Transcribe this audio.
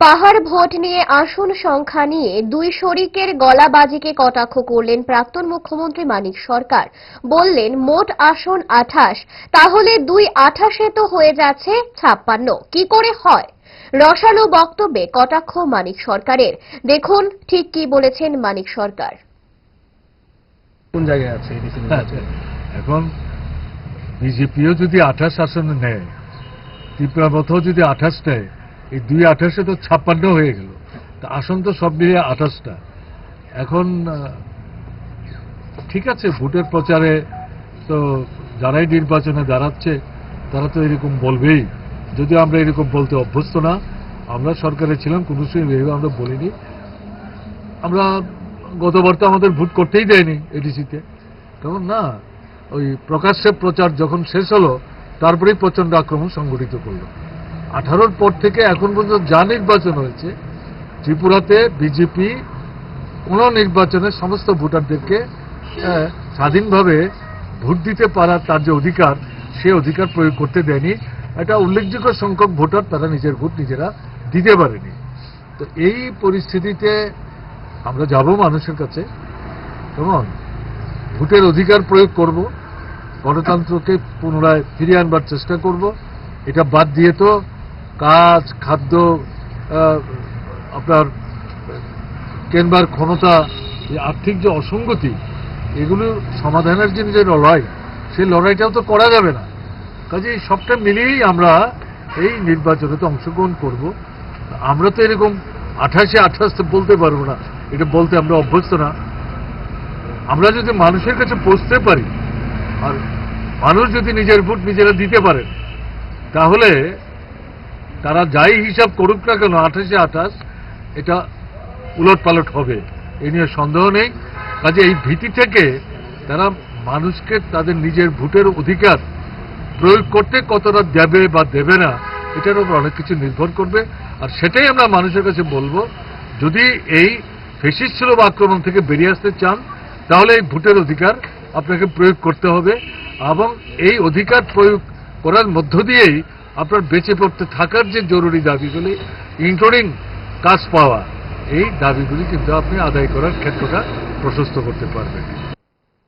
পাহাড় ভোট নিয়ে আসন সংখ্যা নিয়ে দুই শরিকের গলাবাজিকে কটাক্ষ করলেন প্রাক্তন মুখ্যমন্ত্রী মানিক সরকার। বললেন মোট আসন আঠাশ তাহলে দুই আঠাশে তো হয়ে যাচ্ছে ছাপ্পান্ন। কি করে হয়? রসালো বক্তব্যে কটাক্ষ মানিক সরকারের। দেখুন ঠিক কি বলেছেন মানিক সরকার। কোন জায়গায় আছে আচ্ছা, এখন বিজেপিও যদি আঠাশ আসনে নেয় ত্রিপুরা মতো যদি আঠাশ নেয় এই দুই আঠাশে তো ছাপ্পান্ন হয়ে গেল। তা আসন তো সব মিলিয়ে আঠাশটা। এখন ঠিক আছে, ভোটের প্রচারে তো যারাই নির্বাচনে দাঁড়াচ্ছে, তারা তো এরকম বলবেই। যদিও আমরা এরকম বলতে অভ্যস্ত না, আমরা সরকারে ছিলাম, কোনো সময় এভাবে আমরা বলিনি। আমরা, গতবার তো আমাদের ভোট করতেই দেয়নি এডিসিতে। তখন না, ওই প্রকাশ্যে প্রচার যখন শেষ হলো, তারপরেই প্রচণ্ড আক্রমণ সংগঠিত করল। আঠারোর পর থেকে এখন পর্যন্ত যা নির্বাচন হয়েছে, ত্রিপুরাতে বিজেপি কোনো নির্বাচনে সমস্ত ভোটারদেরকে স্বাধীনভাবে ভোট দিতে পারার তার যে অধিকার, সে অধিকার প্রয়োগ করতে দেয়নি। একটা উল্লেখযোগ্য সংখ্যক ভোটার তারা নিজের ভোট নিজেরা দিতে পারেনি। তো এই পরিস্থিতিতে আমরা যাব মানুষের কাছে। কেমন? ভোটের অধিকার প্রয়োগ করব, গণতন্ত্রকে পুনরায় ফিরিয়ে আনবার চেষ্টা করব। এটা বাদ দিয়ে তো কাজ, খাদ্য আপনার কেনবার ক্ষমতা আর্থিক যে অসঙ্গতি, এগুলো সমাধানের জন্য যে লড়াই, সেই লড়াইটাও তো করা যাবে না। কাজে এই সবটা মিলিয়েই আমরা এই নির্বাচনে তো অংশগ্রহণ করব। আমরা তো এরকম আঠাশে আঠাশ তো বলতে পারব না, এটা বলতে আমরা অভ্যস্ত না। আমরা যদি মানুষের কাছে পৌঁছতে পারি, আর মানুষ যদি নিজের ভোট নিজেরা দিতে পারেন, তাহলে তারা যাই হিসাব করুক না কেন, আঠাশে আঠাশ, এটা উলট পালট হবে। এ নিয়ে সন্দেহ নেই। কাজে এই ভীতি থেকে তারা মানুষকে তাদের নিজের ভোটের অধিকার প্রয়োগ করতে কতটা দেবে বা দেবে না, এটার উপর অনেক কিছু নির্ভর করবে। আর সেটাই আমরা মানুষের কাছে বলব, যদি এই ফেসিস বা আক্রমণ থেকে বেরিয়ে আসতে চান, তাহলে এই ভোটের অধিকার আপনাকে প্রয়োগ করতে হবে। এবং এই অধিকার প্রয়োগ করার মধ্য দিয়েই আপনার বেঁচে পড়তে থাকার যে জরুরি দাবিগুলি ইনক্লুডিং কাজ পাওয়া, এই দাবিগুলি কিন্তু আপনি আদায় করার ক্ষেত্রটা প্রশস্ত করতে পারবেন।